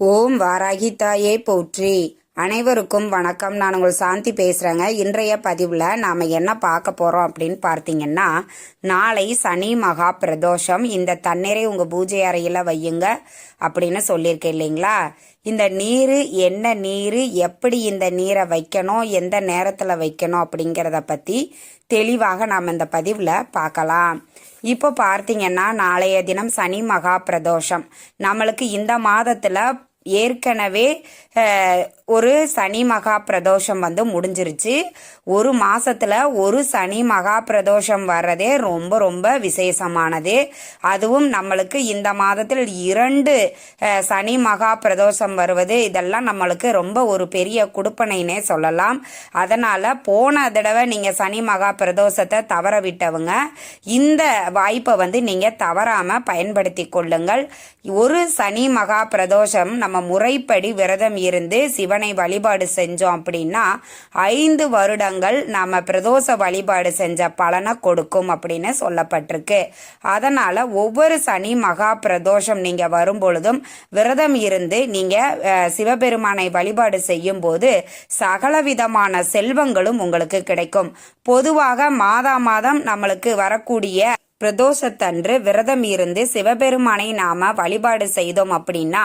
ஓம் வாராகி தாயே போற்றி. அனைவருக்கும் வணக்கம். நான் உங்கள் சாந்தி பேசுகிறேங்க இன்றைய பதிவில் நாம் என்ன பார்க்க போகிறோம் அப்படின்னு பார்த்தீங்கன்னா நாளை சனி மகா பிரதோஷம். இந்த தண்ணீரை உங்கள் பூஜை அறையில் வையுங்க அப்படின்னு சொல்லியிருக்கேன் இல்லைங்களா? இந்த நீர் என்ன நீர் எப்படி இந்த நீரை வைக்கணும் எந்த நேரத்தில் வைக்கணும் அப்படிங்கிறத பற்றி தெளிவாக நாம் இந்த பதிவில் பார்க்கலாம். இப்போ பார்த்தீங்கன்னா நாளைய தினம் சனி மகா பிரதோஷம். நம்மளுக்கு இந்த மாதத்தில் ஏற்கனவே ஒரு சனி மகா பிரதோஷம் வந்து முடிஞ்சிருச்சு. ஒரு மாசத்துல ஒரு சனி மகா பிரதோஷம் வர்றதே ரொம்ப ரொம்ப விசேஷமானது. அதுவும் நம்மளுக்கு இந்த மாதத்தில் இரண்டு சனி மகா பிரதோஷம் வருவது இதெல்லாம் நம்மளுக்கு ரொம்ப ஒரு பெரிய குடுப்பனைனே சொல்லலாம். அதனால போன தடவை நீங்க சனி மகா பிரதோஷத்தை தவற விட்டவங்க இந்த வாய்ப்பை வந்து நீங்க தவறாம பயன்படுத்தி கொள்ளுங்கள். ஒரு சனி மகா பிரதோஷம் நம்ம நம்ம முறைப்படி விரதம் இருந்து சிவனை வழிபாடு செஞ்சோம் அப்படின்னா ஐந்து வருடங்கள் நம்ம பிரதோஷ வழிபாடு செஞ்ச பலனை கொடுக்கும் அப்படின்னு சொல்லப்பட்டிருக்கு. அதனால ஒவ்வொரு சனி மகா பிரதோஷம் நீங்க வரும் பொழுதும் விரதம் இருந்து நீங்க சிவபெருமானை வழிபாடு செய்யும் போது சகல விதமான செல்வங்களும் உங்களுக்கு கிடைக்கும். பொதுவாக மாதா மாதம் நம்மளுக்கு வரக்கூடிய பிரதோஷத்தன்று விரதம் இருந்து சிவபெருமானை நாம வழிபாடு செய்தோம் அப்படின்னா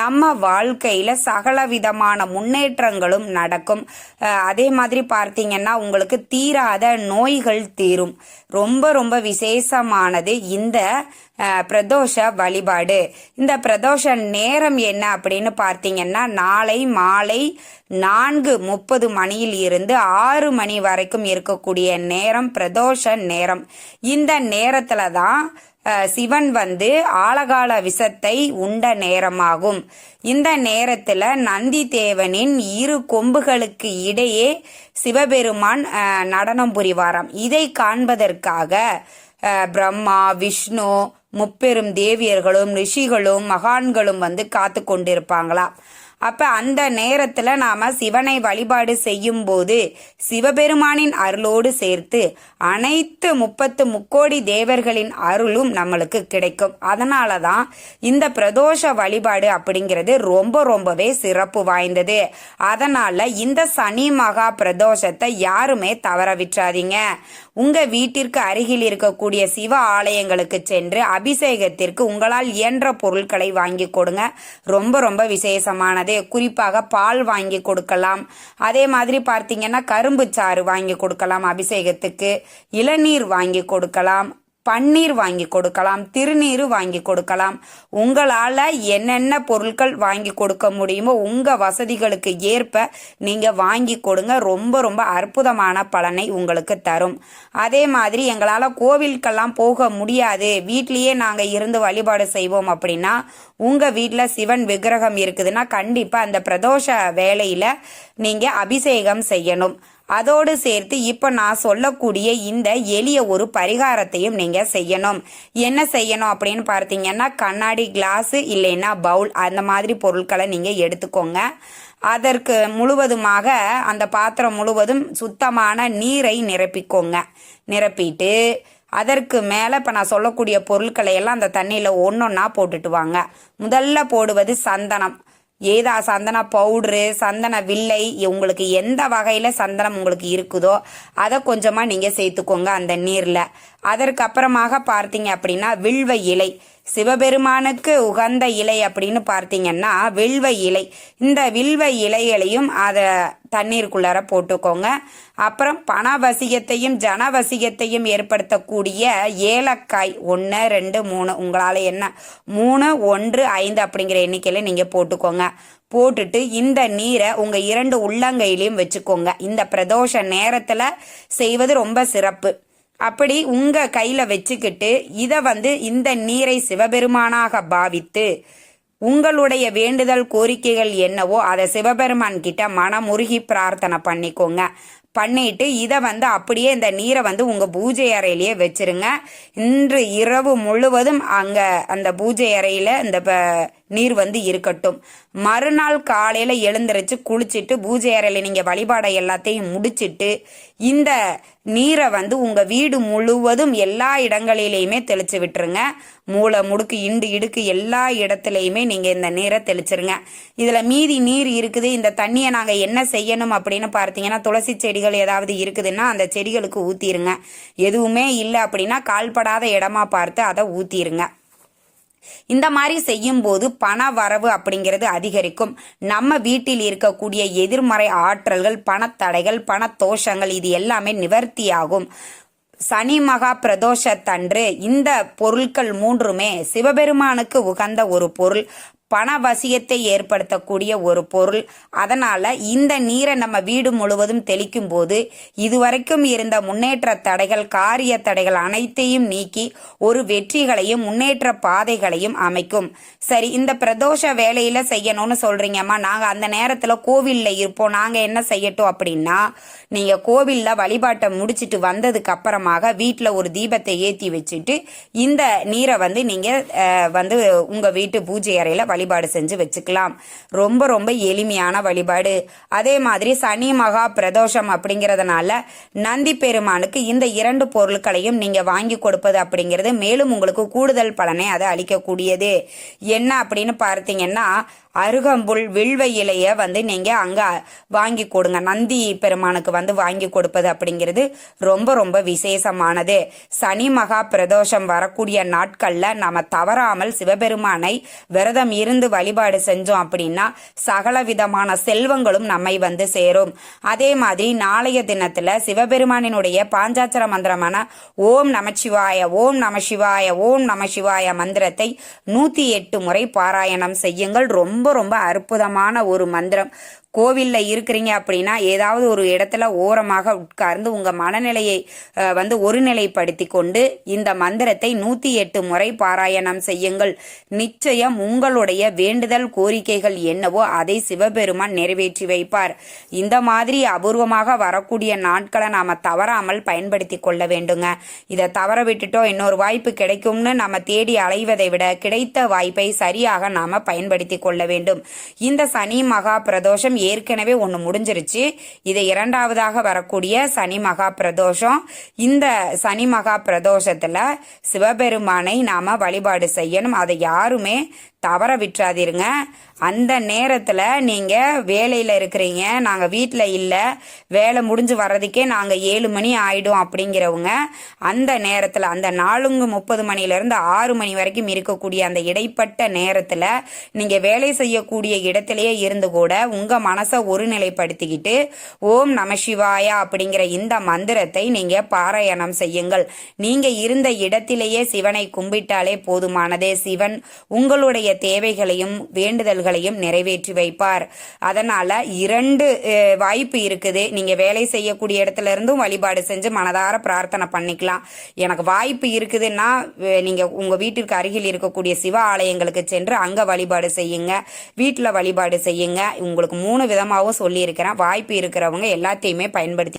நம்ம வாழ்க்கையில சகல விதமான முன்னேற்றங்களும் நடக்கும். அதே மாதிரி பார்த்தீங்கன்னா உங்களுக்கு தீராத நோய்கள் தீரும். ரொம்ப ரொம்ப விசேஷமானது இந்த பிரதோஷ வழிபாடு. இந்த பிரதோஷ நேரம் என்ன அப்படின்னு பார்த்தீங்கன்னா நாளை மாலை நான்கு முப்பது மணியில் இருந்து ஆறு மணி வரைக்கும் இருக்கக்கூடிய நேரம் பிரதோஷ நேரம். இந்த நேரத்துல தான் சிவன் வந்து ஆலகால விஷத்தை உண்ட நேரமாகும். இந்த நேரத்துல நந்தி தேவனின் இரு கொம்புகளுக்கு இடையே சிவபெருமான் நடனம் புரிவாராம். இதை காண்பதற்காக பிரம்மா விஷ்ணு முப்பெரும் தேவியர்களும் ரிஷிகளும் மகான்களும் வந்து காத்து கொண்டிருப்பாங்களாம் அப்ப அந்த நேரத்துல நாம சிவனை வழிபாடு செய்யும் போது சிவபெருமானின் அருளோடு சேர்த்து அனைத்து முப்பத்து முக்கோடி தேவர்களின் அருளும் நம்மளுக்கு கிடைக்கும். அதனால தான் இந்த பிரதோஷ வழிபாடு அப்படிங்கிறது ரொம்ப ரொம்பவே சிறப்பு வாய்ந்தது. அதனால இந்த சனி மகா பிரதோஷத்தை யாருமே தவற விட்டுறாதீங்க. உங்க வீட்டிற்கு அருகில் இருக்கக்கூடிய சிவ ஆலயங்களுக்கு சென்று அபிஷேகத்திற்கு உங்களால் இயன்ற பொருட்களை வாங்கி கொடுங்க. ரொம்ப ரொம்ப விசேஷமானது. குறிப்பாக பால் வாங்கி கொடுக்கலாம். அதே மாதிரி பார்த்தீங்கன்னா கரும்பு சாறு வாங்கி கொடுக்கலாம் அபிஷேகத்துக்கு. இளநீர் வாங்கி கொடுக்கலாம். பன்னீர் வாங்கி கொடுக்கலாம் திருநீர் வாங்கி கொடுக்கலாம். உங்களால் என்னென்ன பொருட்கள் வாங்கி கொடுக்க முடியுமோ உங்கள் வசதிகளுக்கு ஏற்ப நீங்கள் வாங்கி கொடுங்க. ரொம்ப ரொம்ப அற்புதமான பலனை உங்களுக்கு தரும். அதே மாதிரி எங்களால் கோவிலுக்கெல்லாம் போக முடியாது. வீட்லேயே நாங்கள் இருந்து வழிபாடு செய்வோம் அப்படின்னா உங்கள் வீட்டில் சிவன் விக்கிரகம் இருக்குதுன்னா கண்டிப்பாக அந்த பிரதோஷ வேலையில் நீங்கள் அபிஷேகம் செய்யணும். அதோடு சேர்த்து இப்போ நான் சொல்லக்கூடிய இந்த எளிய ஒரு பரிகாரத்தையும் நீங்கள் செய்யணும். என்ன செய்யணும் அப்படின்னு பார்த்தீங்கன்னா கண்ணாடி கிளாஸு இல்லைன்னா பவுல் அந்த மாதிரி பொருட்களை நீங்கள் எடுத்துக்கோங்க. அதற்கு முழுவதுமாக அந்த பாத்திரம் முழுவதும் சுத்தமான நீரை நிரப்பிக்கோங்க. நிரப்பிட்டு அதற்கு மேலே இப்போ நான் சொல்லக்கூடிய பொருட்களை எல்லாம் அந்த தண்ணியில் ஒன்றொன்னா போட்டுட்டு வாங்க. முதல்ல போடுவது சந்தனம். ஏதா சந்தன பவுட்ரு சந்தன வில்லை உங்களுக்கு எந்த வகையில் சந்தனம் உங்களுக்கு இருக்குதோ அதை கொஞ்சமாக நீங்கள் சேர்த்துக்கோங்க அந்த நீரில். அதற்கப்புறமாக பார்த்தீங்க அப்படின்னா வில்வ இலை. சிவபெருமானுக்கு உகந்த இலை அப்படின்னு பார்த்தீங்கன்னா வில்வ இலை. இந்த வில்வ இலைகளையும் அதை தண்ணீருக்குள்ளார போட்டுக்கோங்க. அப்புறம் பணவசியத்தையும் ஜனவசியத்தையும் ஏற்படுத்தக்கூடிய ஏலக்காய் ஒன்று ரெண்டு மூணு உங்களால் என்ன? மூணு ஒன்று ஐந்து அப்படிங்கிற எண்ணிக்கையில் நீங்கள் போட்டுக்கோங்க. போட்டுட்டு இந்த நீரை உங்கள் இரண்டு உள்ளங்கையிலையும் வச்சுக்கோங்க. இந்த பிரதோஷ நேரத்தில் செய்வது ரொம்ப சிறப்பு. அப்படி உங்க கையில வச்சுக்கிட்டு இதை வந்து இந்த நீரை சிவபெருமானாக பாவித்து உங்களுடைய வேண்டுதல் கோரிக்கைகள் என்னவோ அதை சிவபெருமான் கிட்ட மனமுருகி பிரார்த்தனை பண்ணிக்கோங்க. பண்ணிட்டு இதை வந்து அப்படியே இந்த நீரை வந்து உங்க பூஜை அறையிலேயே வச்சிருங்க. இன்று இரவு முழுவதும் அங்க அந்த பூஜை அறையில இந்த ப- நீர் வந்து இருக்கட்டும். மறுநாள் காலையில் எழுந்திரிச்சு குளிச்சுட்டு பூஜை அறையில் நீங்கள் வழிபாடை எல்லாத்தையும் முடிச்சிட்டு இந்த நீரை வந்து உங்கள் வீடு முழுவதும் எல்லா இடங்களிலையுமே தெளிச்சு விட்டுருங்க. மூளை முடுக்கு இண்டு இடுக்கு எல்லா இடத்துலையுமே நீங்கள் இந்த நீரை தெளிச்சிருங்க. இதில் மீதி நீர் இருக்குது. இந்த தண்ணியை நாங்கள் என்ன செய்யணும் அப்படின்னு பார்த்தீங்கன்னா துளசி செடிகள் ஏதாவது இருக்குதுன்னா அந்த செடிகளுக்கு ஊற்றிடுங்க எதுவுமே இல்லை அப்படின்னா கால்படாத இடமா பார்த்து அதை ஊற்றிருங்க இந்த மாதிரி செய்யும்போது பண வரவு அப்படிங்கிறது அதிகரிக்கும். நம்ம வீட்டில் இருக்கக்கூடிய எதிர்மறை ஆற்றல்கள் பணத்தடைகள் பணத்தோஷங்கள் இது எல்லாமே நிவர்த்தியாகும். சனி மகா பிரதோஷத்தன்று இந்த பொருட்கள் மூன்றுமே சிவபெருமானுக்கு உகந்த ஒரு பொருள். பணவசியத்தை ஏற்படுத்தக்கூடிய ஒரு பொருள். அதனால இந்த நீரை நம்ம வீடு முழுவதும் தெளிக்கும் போது இதுவரைக்கும் இருந்த முன்னேற்ற தடைகள் காரிய தடைகள் அனைத்தையும் நீக்கி ஒரு வெற்றிகளையும் முன்னேற்ற பாதைகளையும் அமைக்கும். சரி இந்த பிரதோஷ வேலையில செய்யணும்னு சொல்றீங்கம்மா. நாங்க அந்த நேரத்துல கோவில்ல இருப்போம். நாங்க என்ன செய்யட்டும் அப்படின்னா நீங்க கோவில்ல வழிபாட்டை முடிச்சிட்டு வந்ததுக்கு அப்புறமாக வீட்டுல ஒரு தீபத்தை ஏத்தி வச்சுட்டு இந்த நீரை வந்து நீங்க வந்து உங்க வீட்டு பூஜை அறையில வழிபாடு செஞ்சு வச்சுக்கலாம். ரொம்ப ரொம்ப எளிமையான வழிபாடு. அதே மாதிரி சனி மகா பிரதோஷம் அப்படிங்கிறதுனால நந்தி பெருமானுக்கு இந்த இரண்டு பொருட்களையும் நீங்க வாங்கி கொடுப்பது அப்படிங்கிறது மேலும் உங்களுக்கு கூடுதல் பலனை அதை அளிக்கக்கூடியது. என்ன அப்படின்னு பார்த்தீங்கன்னா அருகம்புல் வில்வ இலைய வந்து நீங்க அங்க வாங்கி கொடுங்க. நந்தி பெருமானுக்கு வந்து வாங்கி கொடுப்பது அப்படிங்கிறது ரொம்ப ரொம்ப விசேஷமானது. சனி மகா பிரதோஷம் வரக்கூடிய நாட்கள்ல நாம தவறாமல் சிவபெருமானை விரதம் இருந்து வழிபாடு செஞ்சோம் அப்படின்னா சகல விதமான செல்வங்களும் நம்மை வந்து சேரும். அதே மாதிரி நாளைய தினத்துல சிவபெருமானினுடைய பாஞ்சாச்சர மந்திரமான ஓம் நமச்சிவாய ஓம் நம சிவாய ஓம் நம சிவாய மந்திரத்தை நூத்தி எட்டு முறை பாராயணம் செய்யுங்கள். ரொம்ப ரொம்ப அற்புதமான ஒரு மந்திரம். கோவிலில் இருக்கிறீங்க அப்படின்னா ஏதாவது ஒரு இடத்துல ஓரமாக உட்கார்ந்து உங்கள் மனநிலையை வந்து ஒருநிலைப்படுத்தி கொண்டு இந்த மந்திரத்தை நூற்றி எட்டு முறை பாராயணம் செய்யுங்கள். நிச்சயம் உங்களுடைய வேண்டுதல் கோரிக்கைகள் என்னவோ அதை சிவபெருமான் நிறைவேற்றி வைப்பார். இந்த மாதிரி அபூர்வமாக வரக்கூடிய நாட்களை நாம் தவறாமல் பயன்படுத்தி கொள்ள வேண்டுங்க. இதை தவற விட்டுட்டோம் இன்னொரு வாய்ப்பு கிடைக்கும்னு நம்ம தேடி அலைவதை விட கிடைத்த வாய்ப்பை சரியாக நாம் பயன்படுத்தி கொள்ள வேண்டும். இந்த சனி மகா பிரதோஷம் ஏற்கனவே ஒன்று முடிஞ்சிருச்சு. இது இரண்டாவதாக வரக்கூடிய சனி மகா பிரதோஷம். இந்த சனி மகா பிரதோஷத்தில் சிவபெருமானை நாம் வழிபாடு செய்யணும். அதை யாருமே தவற விட்டுறாதீருங்க. அந்த நேரத்தில் நீங்கள் வேலையில் இருக்கிறீங்க. நாங்கள் வீட்டில் இல்லை. வேலை முடிஞ்சு வர்றதுக்கே நாங்கள் ஏழு மணி ஆகிடும் அப்படிங்கிறவங்க அந்த நேரத்தில் அந்த நாலுங்கு முப்பது மணிலேருந்து ஆறு மணி வரைக்கும் இருக்கக்கூடிய அந்த இடைப்பட்ட நேரத்தில் நீங்கள் வேலை செய்யக்கூடிய இடத்துலையே இருந்து கூட உங்கள் மனசை ஒருநிலைப்படுத்திக்கிட்டு ஓம் நம சிவாயா அப்படிங்கிற இந்த மந்திரத்தை நீங்கள் பாராயணம் செய்யுங்கள். நீங்கள் இருந்த இடத்திலேயே சிவனை கும்பிட்டாலே போதுமானதே சிவன். உங்களுடைய தேவைகளையும் வேண்டுதல்களையும் நிறைவேற்றி வைப்பார். அதனால இரண்டு வாய்ப்பு இருக்குது. நீங்க வேலை செய்யக்கூடிய இடத்துல இருந்தும் வழிபாடு செஞ்சு மனதார பிரார்த்தனை பண்ணிக்கலாம். எனக்கு வாய்ப்பு இருக்குதுன்னா வே- நீங்க உங்க வீட்டிற்கு அருகில் இருக்கக்கூடிய சிவ ஆலயங்களுக்கு சென்று அங்க வழிபாடு செய்யுங்க. வீட்டில் வழிபாடு செய்யுங்க. உங்களுக்கு மூணு விதமாகவும் சொல்லியிருக்கிறேன். வாய்ப்பு இருக்கிறவங்க எல்லாத்தையுமே பயன்படுத்தி